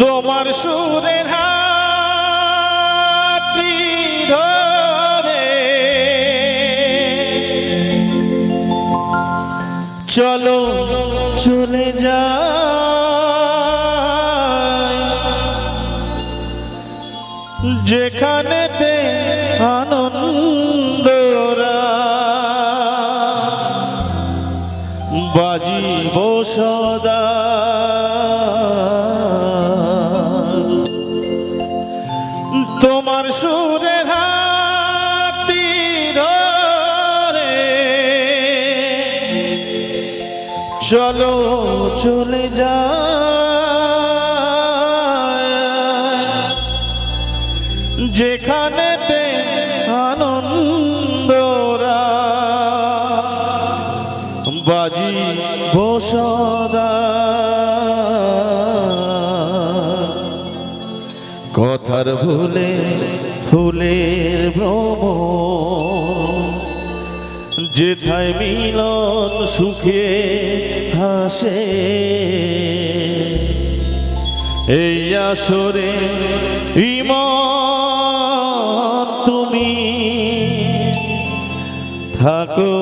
তোমার সুরের হাতি ধরে। চলো চলে যা যেখানেতে আনন্দরা বাজিব সদা। তোমার সুরের হাতি ধরে। চলো চলে যা যেখানেতে আনন্দরা বাজি বসদা কথার ভুলে ফুলের ভ্রম যেথায় মিলন সুখে হাসে এই আসরে ইমান তুমি থাকো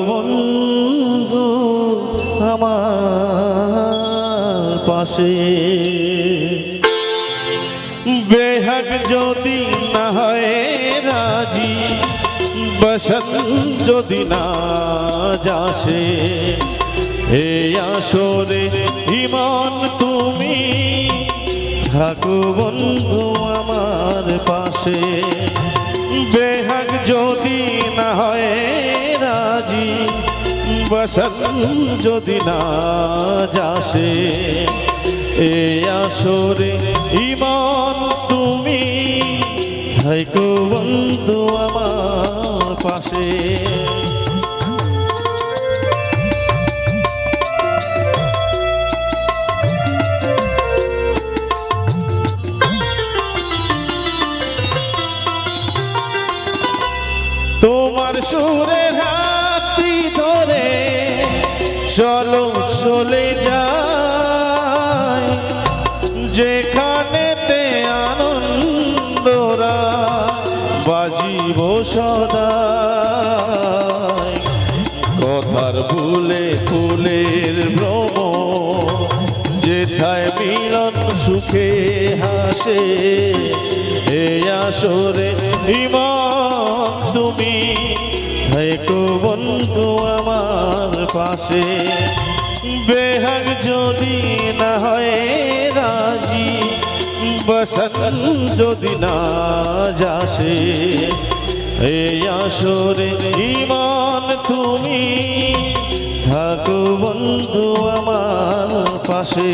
আমার পাশে। যদি না হয় রাজি, বসত যদি না যাসে এই আসরে ইমান তুমি, থাকো বন্ধু আমার পাশে। বেহাগ যদি না হয় রাজি, বসত যদি না যাসে এ আসরে ইমান তুমি। থাইকো বন্ধু আমার পাশে? তোমার সুরের হাতি ধরে চলো চলে যাই। বাজিব সদা কথার ভুলে ফুলের ভ্রম, যেথায় মিলন সুখে হাসে, এ আসরে ইমান তুমি। থেকো বন্ধু আমার পাশে, বেহাগ যদি না হয় রাজি। বসন যদি না যাসে এই আসরে ইমান তুমি, থাকো বন্ধু আমার পাশে।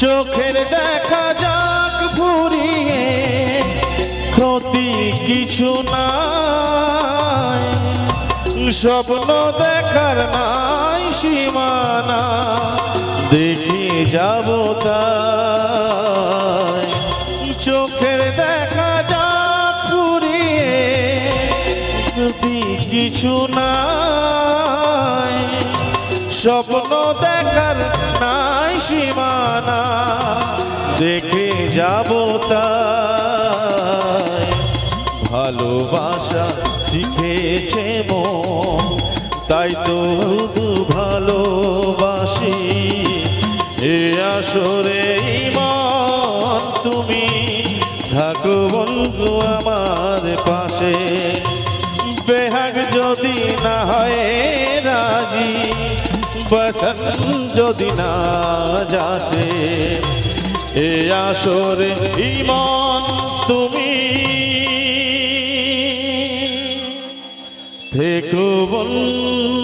চোখের দেখা যাক ফুরিয়ে কিছু নাই। স্বপ্ন দেখার নাই সীমানা, দেখি যাব চোখের দেখা যাক ফুরিয়ে ক্ষতি কিছু নাই। স্বপ্ন দেখার নাই সীমানা, দেখে যাব তাই। ভালোবাসা শিখেছে মন। তাই তো ভালোবাসি। এ আসরে ইমান, তুমি থাকো বন্ধু আমার পাশে। বেহাগ যদি না হয় রাজি বসন যদি না যাসে। এ আসরে ইমান, তুমি থেকো বন্ধু